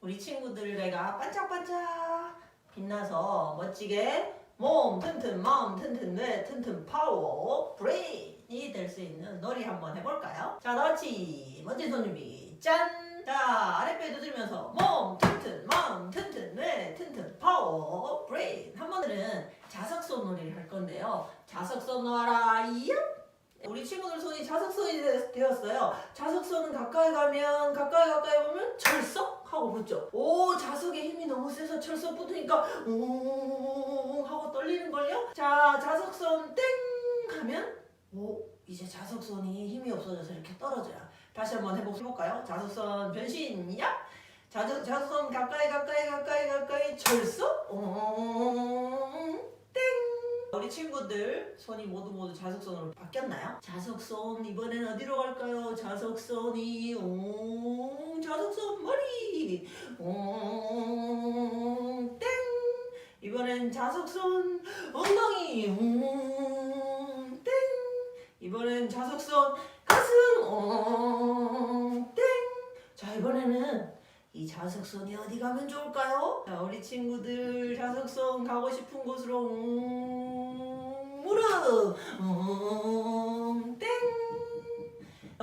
우리 친구들 내가 반짝반짝 빛나서 멋지게 몸 튼튼 마음 튼튼 뇌 튼튼 파워 브레인이 될 수 있는 놀이 한번 해볼까요? 자 나왔지 먼저 손 준비 짠! 자 아랫배 두드리면서 몸 튼튼 마음 튼튼 뇌 튼튼 파워 브레인 한 번들은 자석손 놀이를 할 건데요 자석손 이야 우리 친구들 손이 자석손이 되- 되었어요. 자석손은 가까이 가면 가까이 가까이 보면 붙죠. 오 자석의 힘이 너무 세서 철썩 붙으니까 웅 하고 떨리는 걸요. 자 자석손 땡 하면 오 이제 자석손이 힘이 없어져서 이렇게 떨어져요. 다시 한번 해볼까요? 자석선 변신 야 자석 자석선 가까이 가까이 가까이 가까이 철썩 웅 우리 친구들 손이 모두 모두 자석손으로 바뀌었나요? 자석손 이번엔 어디로 갈까요? 자석손 머리 옹 땡 이번엔 자석손 엉덩이 옹 땡 이번엔 자석손 가슴 옹 땡 자 이번에는 이 자석선이 어디 가면 좋을까요? 자, 우리 친구들 자석선 가고 싶은 곳으로 음, 무릎 음, 땡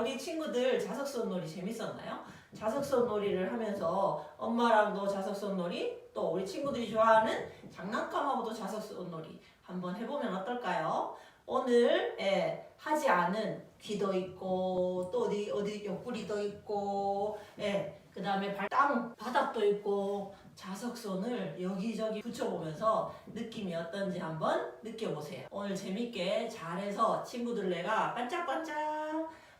우리 친구들 자석선 놀이 재밌었나요? 자석선 놀이를 하면서 엄마랑도 자석선 놀이 또 우리 친구들이 좋아하는 장난감하고도 자석선 놀이 한번 해보면 어떨까요? 오늘 예, 하지 않은 귀도 있고 또 어디 어디 옆구리도 있고 예, 그 다음에 발땅 바닥도 있고 자석선을 여기저기 붙여보면서 느낌이 어떤지 한번 느껴보세요. 오늘 재밌게 잘해서 친구들 내가 반짝반짝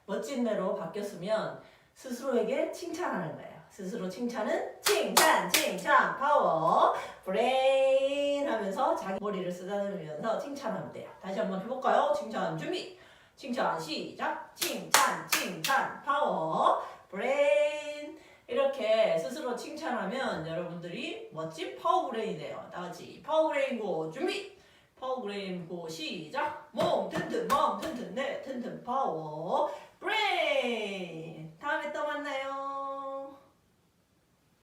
멋진 애로 바뀌었으면 스스로에게 칭찬하는 거예요. 스스로 칭찬은 칭찬, 칭찬, 파워, 브레인 하면서 자기 머리를 쓰다듬으면서 칭찬하면 돼요. 다시 한번 해볼까요? 칭찬 준비! 칭찬 시작! 칭찬, 칭찬, 파워, 브레인 이렇게 스스로 칭찬하면 여러분들이 멋진 파워 브레인이 돼요. 다 같이 파워 브레인 고 준비! 파워 브레인 고 시작! 몸 튼튼 몸 튼튼 네 튼튼 파워 브